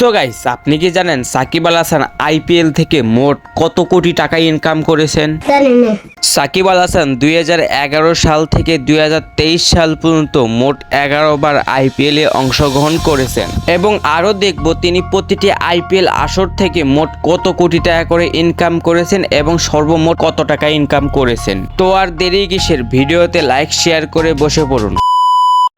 So guys আপনি কি জানেন সাকিব আল হাসান আইপিএল থেকে মোট কত কোটি টাকা ইনকাম করেছেন? সাকিব আল হাসান দুই হাজার এগারো সাল থেকে দু হাজার তেইশ সাল পর্যন্ত মোট এগারো বার আইপিএলে অংশগ্রহণ করেছেন। এবং আরও দেখব তিনি প্রতিটি আইপিএল আসর থেকে মোট কত কোটি টাকা করে ইনকাম করেছেন এবং সর্বমোট কত টাকা ইনকাম করেছেন। তো আর দেরি কিসের? ভিডিওতে লাইক শেয়ার করে বসে পড়ুন।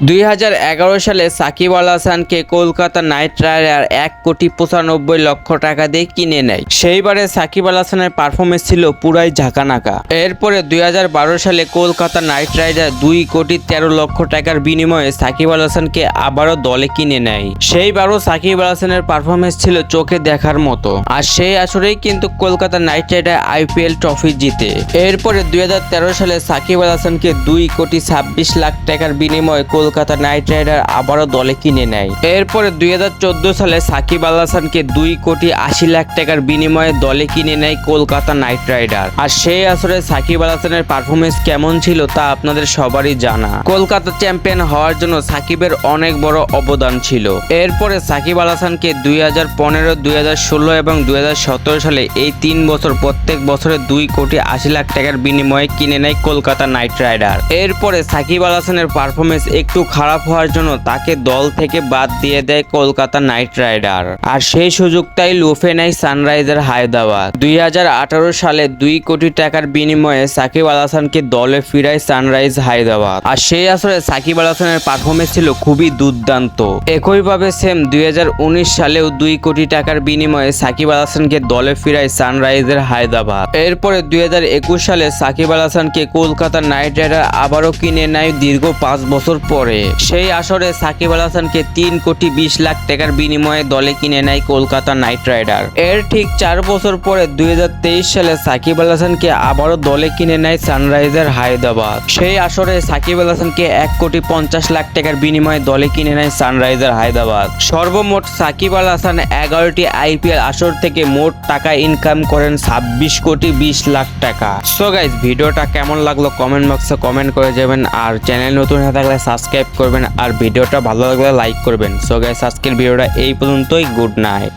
দুই হাজার এগারো সালে সাকিব আল হাসানকে কলকাতা নাইট রাইডার এক কোটি পঁচানব্বই লক্ষ টাকা দিয়ে কিনে নেয়। সেইবারে সাকিব আল হাসানের পারফরমেন্স ছিল পুরাই ঝাঁকানাকা। এরপরে দুই হাজার বারো সালে কলকাতা নাইট রাইডার দুই কোটি তেরো লক্ষ টাকার বিনিময়ে সাকিব আল হাসানকে আবারও দলে কিনে নেয়। সেইবারও সাকিব আল হাসানের পারফরমেন্স ছিল চোখে দেখার মতো। আর সেই আসরেই কিন্তু Kolkata Knight Rider IPL trophy জিতে। এরপরে দুই হাজার তেরো সালে সাকিব আল হাসানকে দুই কোটি ছাব্বিশ লাখ টাকার বিনিময়ে কলকাতা নাইট রাইডার আবারও দলে কিনে নেয়। এরপরে দুই সালে সাকিব আল হাসানকে দুই কোটি আশি লাখ টাকার বিনিময়ে দলে কিনে নেয় কলকাতা নাইট রাইডার। আর সেই আসরে সাকিব আল হাসানের পারফরমেন্স কেমন ছিল তা আপনাদের সবারই জানা। কলকাতা চ্যাম্পিয়ন হওয়ার জন্য সাকিবের অনেক বড় অবদান ছিল। এরপরে সাকিব আল হাসানকে দুই হাজার পনেরো, দুই হাজার ষোলো এবং দুই হাজার সতেরো সালে এই তিন বছর প্রত্যেক বছরে দুই কোটি আশি লাখ টাকার বিনিময়ে কিনে নেয় কলকাতা নাইট রাইডার। এরপরে সাকিব আল হাসানের পারফরমেন্স একটু খারাপ হওয়ার জন্য তাকে দল থেকে বাদ দিয়ে দেয় কলকাতা নাইট রাইডার। আর সেই সুযোগটাই লুফে নেয় সানরাইজার হায়দ্রাবাদ। দুই হাজার আঠারো সালে দুই কোটি টাকার বিনিময়ে সাকিব আল হাসানকে দলে ফিরায় সানরাইজ হায়দ্রাবাদ। আর সেই আসরে সাকিব আল হাসানের পারফরমেন্স ছিল খুবই দুর্দান্ত। একইভাবে সেম দুই হাজার উনিশ সালেও দুই কোটি টাকার বিনিময়ে সাকিব আল হাসানকে দলে ফিরায় সানরাইজার হায়দ্রাবাদ। এরপরে দুই হাজার একুশ সালে সাকিব আল হাসানকে কলকাতা নাইট রাইডার আবারও কিনে নেয় দীর্ঘ পাঁচ বছর পরে। সেই আসরে সাকিব আল হাসানকে তিন কোটি বিশ লাখ টাকার বিনিময়ে দলে কিনে নেয় কলকাতা নাইট রাইডার। এর ঠিক চার বছর পরে দুই সালে সাকিব আল হাসানকে আবারও দলে কিনে নেয় সানরাইজার হায়দ্রাবাদ। সেই আসরে সাকিব আল হাসানকে এক কোটি পঞ্চাশ লাখ টাকার বিনিময়ে দলে কিনে নেয় সানরাইজার হায়দ্রাবাদ। সর্বমোট সাকিব আল হাসান এগারোটি আইপিএল আসর থেকে মোট টাকা ইনকাম করেন ছাব্বিশ কোটি বিশ লাখ টাকা। সো গাইজ ভিডিওটা কেমন লাগল কমেন্ট বক্সে কমেন্ট করে যাবেন। আর চ্যানেল নতুন হয়ে থাকলে সাবস্ক্রাইব করবেন আর ভিডিওটা ভালো লাগলে লাইক করবেন। সো গাইস আজকের ভিডিওটা এই পর্যন্তই। Good night